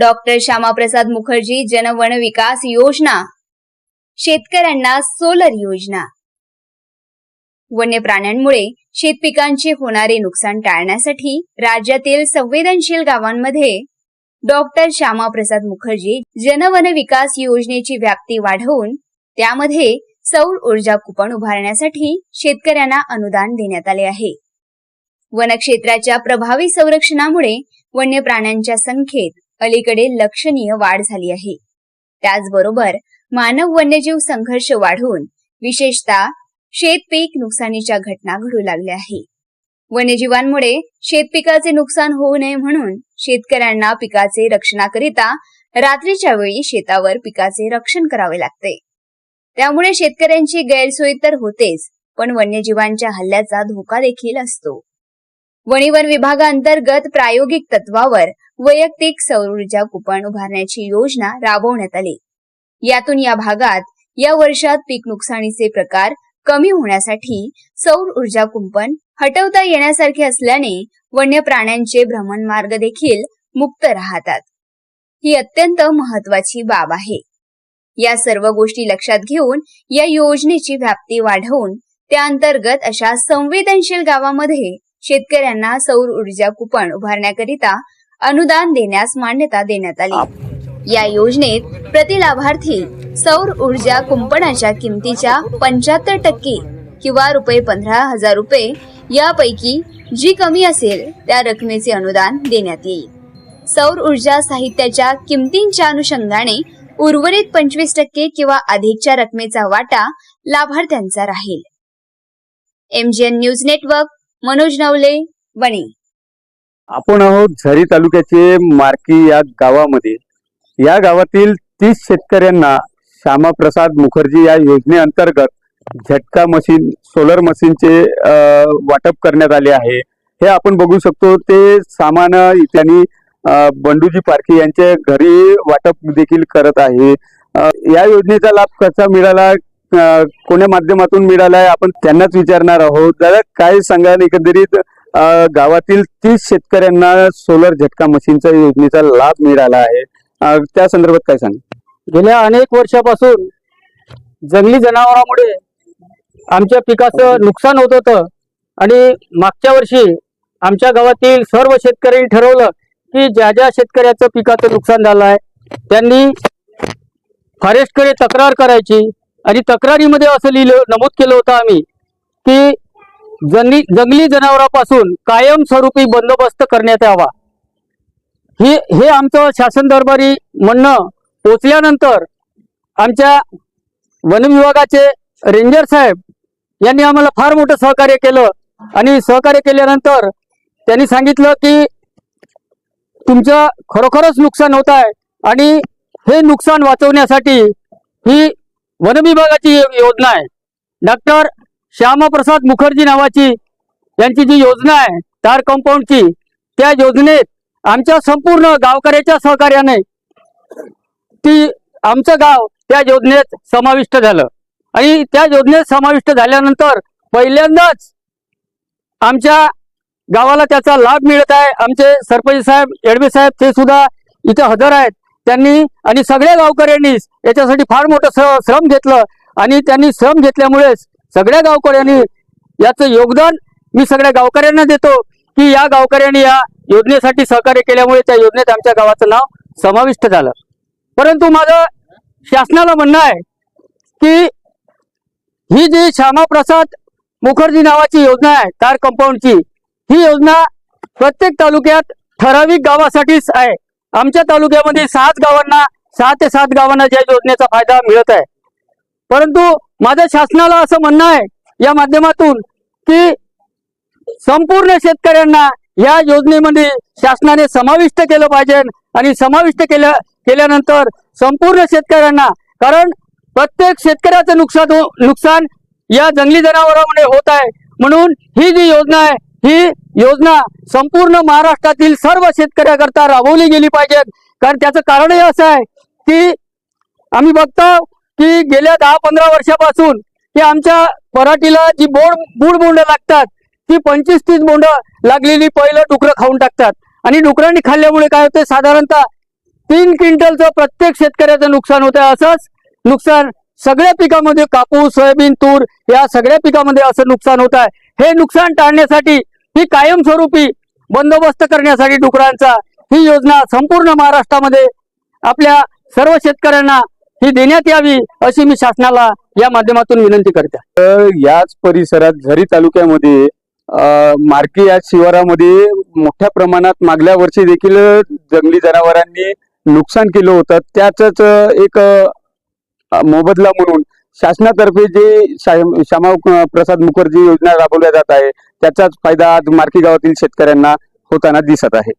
Doctor Shyamaprasad Mukherjee Janvan Vikas Yojana शेतकऱ्यांना solar योजना. वन्य प्राण्यांमुळे शेतपिकांचे होणारे नुकसान टाळण्यासाठी राज्यातील संवेदनशील गावांमध्ये डॉक्टर श्यामाप्रसाद मुखर्जी जनवन विकास योजनेची व्याप्ती वाढवून त्यामध्ये सौर ऊर्जा कुपन उभारण्यासाठी शेतकऱ्यांना अनुदान देण्यात आले आहे. वनक्षेत्राच्या प्रभावी संरक्षणामुळे वन्य प्राण्यांच्या संख्येत अलीकडे लक्षणीय वाढ झाली आहे. त्याचबरोबर मानव वन्यजीव संघर्ष वाढून विशेषतः शेतपीक नुकसानीच्या घटना घडू लागल्या आहे. वन्यजीवांमुळे शेतपिकाचे नुकसान होऊ नये म्हणून शेतकऱ्यांना पिकाचे रक्षणाकरिता रात्रीच्या वेळी शेतावर पिकाचे रक्षण करावे लागते. त्यामुळे शेतकऱ्यांची गैरसोय तर होतेच पण वन्यजीवांच्या हल्ल्याचा धोका देखील असतो. वणीवन विभागाअंतर्गत प्रायोगिक तत्वावर वैयक्तिक सौर ऊर्जा कुपन उभारण्याची योजना राबवण्यात आली. यातून या भागात या वर्षात पीक नुकसानीचे प्रकार कमी होण्यासाठी सौर ऊर्जा कुंपण हटवता येण्यासारखे असल्याने वन्य प्राण्यांचे भ्रमणमार्ग देखील मुक्त राहतात. ही अत्यंत महत्वाची बाब आहे. या सर्व गोष्टी लक्षात घेऊन या योजनेची व्याप्ती वाढवून त्या अंतर्गत अशा संवेदनशील गावामध्ये शेतकऱ्यांना सौर ऊर्जा कुपन उभारण्याकरिता अनुदान देण्यास मान्यता देण्यात आली. या योजनेत प्रति लाभार्थी सौर ऊर्जा कुंपणाच्या किमतीच्या पंच्याहत्तर टक्के किंवा रुपये पंधरा हजार रुपये यापैकी जी कमी असेल त्या रकमेचे अनुदान देण्यात येईल. सौर ऊर्जा साहित्याच्या किमतींच्या अनुषंगाने उर्वरित पंचवीस टक्के किंवा अधिकच्या रकमेचा वाटा लाभार्थ्यांचा राहील. MGN news network Manoj Navale Wani. आपण आहोत झरी तालुक्याचे मार्की या गावामध्ये. या गावातील तीस शेतकऱ्यांना श्यामाप्रसाद मुखर्जी या योजनेअंतर्गत झटका मशीन सोलर मशीनचे वाटप करण्यात आले आहे. हे आपण बघू शकतो ते सामान त्यांनी बंडूजी पारखी यांच्या घरी वाटप देखील करत आहे. या योजनेचा लाभ कसा मिळाला? कोण्या माध्यमातून मिळाला आहे आपण त्यांनाच विचारणार आहोत. दादा काय सांगाल? एकंदरीत गावातील तीस शेतकऱ्यांना सोलर झटका मशीनचा योजनेचा लाभ मिळाला आहे. त्या संदर्भात काय सांग गेल्या अनेक वर्षापासून जंगली जनावरांमुळे आमच्या पिकाचं नुकसान होत होतं. आणि मागच्या वर्षी आमच्या गावातील सर्व शेतकऱ्यांनी ठरवलं की ज्या ज्या शेतकऱ्याचं पिकाचं नुकसान झालं आहे त्यांनी फॉरेस्टकडे तक्रार करायची. आणि तक्रारीमध्ये असं लिहिलं नमूद केलं होतं आम्ही की जंगली जंगली जनावरांपासून कायमस्वरूपी बंदोबस्त करण्यात यावा. हे हे आमचं शासन दरबारी म्हणणं पोचल्यानंतर आमच्या वन विभागाचे रेंजर साहेब यांनी आम्हाला फार मोठं सहकार्य केलं आणि सहकार्य केल्यानंतर त्यांनी सांगितलं की तुमचं खरोखरच नुकसान होत आहे आणि हे नुकसान वाचवण्यासाठी ही वन विभागाची योजना आहे. डॉक्टर श्यामाप्रसाद मुखर्जी नावाची यांची जी योजना आहे तार कंपाऊंडची त्या योजनेत आमच्या संपूर्ण गावकऱ्याच्या सहकार्याने ती आमचं गाव त्या योजनेत समाविष्ट झालं. आणि त्या योजनेत समाविष्ट झाल्यानंतर पहिल्यांदाच आमच्या गावाला त्याचा लाभ मिळत आहे. आमचे सरपंच साहेब एडवे साहेब ते सुद्धा इथे हजर आहेत. त्यांनी आणि सगळ्या गावकऱ्यांनीच याच्यासाठी फार मोठं श्रम घेतलं. आणि त्यांनी श्रम घेतल्यामुळेच सगळ्या गावकऱ्यांनी याचं योगदान मी सगळ्या गावकऱ्यांना देतो की या गावकऱ्यांनी या योजनेसाठी सहकार्य केल्यामुळे त्या योजनेत आमच्या गावाचं नाव समाविष्ट झालं. परंतु माझं शासनाला म्हणणं आहे की ही जी श्यामाप्रसाद मुखर्जी नावाची योजना आहे तार कंपाऊंडची ही योजना प्रत्येक तालुक्यात ठराविक गावासाठीच आहे. आमच्या तालुक्यामध्ये सात गावांना सहा ते सात गावांना या योजनेचा फायदा मिळत आहे. परंतु माझ्या शासनाला असं म्हणणं आहे या माध्यमातून की संपूर्ण शेतकऱ्यांना या योजनेमध्ये शासनाने समाविष्ट केलं पाहिजे आणि समाविष्ट केल्या केल्यानंतर संपूर्ण शेतकऱ्यांना कारण प्रत्येक शेतकऱ्याचं नुकसान हो- नुकसान या जंगली जनावरांमुळे होत आहे. म्हणून ही जी योजना आहे ही योजना संपूर्ण महाराष्ट्रातील सर्व शेतकऱ्याकरता राबवली गेली पाहिजे. कारण त्याचं कारणही असं आहे की आम्ही बघतो की गेल्या दहा पंधरा वर्षापासून की आमच्या पराठीला जी बोंड बूड बोंड लागतात ती पंचवीस तीस बोंड लागलेली पहिलं डुकरं खाऊन टाकतात. आणि डुकरांनी खाल्ल्यामुळे काय होते साधारणतः तीन क्विंटलचं प्रत्येक शेतकऱ्याचं नुकसान होतं आहे असंच नुकसान सगळ्या पिकामध्ये कापूस सोयाबीन तूर या सगळ्या पिकामध्ये असं नुकसान होत आहे. हे नुकसान टाळण्यासाठी ही कायमस्वरूपी बंदोबस्त करण्यासाठी डुकरांचा ही योजना संपूर्ण महाराष्ट्रामध्ये आपल्या सर्व शेतकऱ्यांना ही देण्यात यावी अशी मी शासनाला या माध्यमातून विनंती करते. तर याच परिसरात झरी तालुक्यामध्ये मार्के मार्की या शिवारामध्ये मोठ्या प्रमाणात मागल्या वर्षी देखील जंगली जनावरांनी नुकसान केलं होतं. त्याच एक मोबदला म्हणून शासनातर्फे जे श्यामा प्रसाद मुखर्जी योजना राबवल्या जात आहे त्याचाच फायदा आज मार्की गावातील शेतकऱ्यांना होताना दिसत आहे.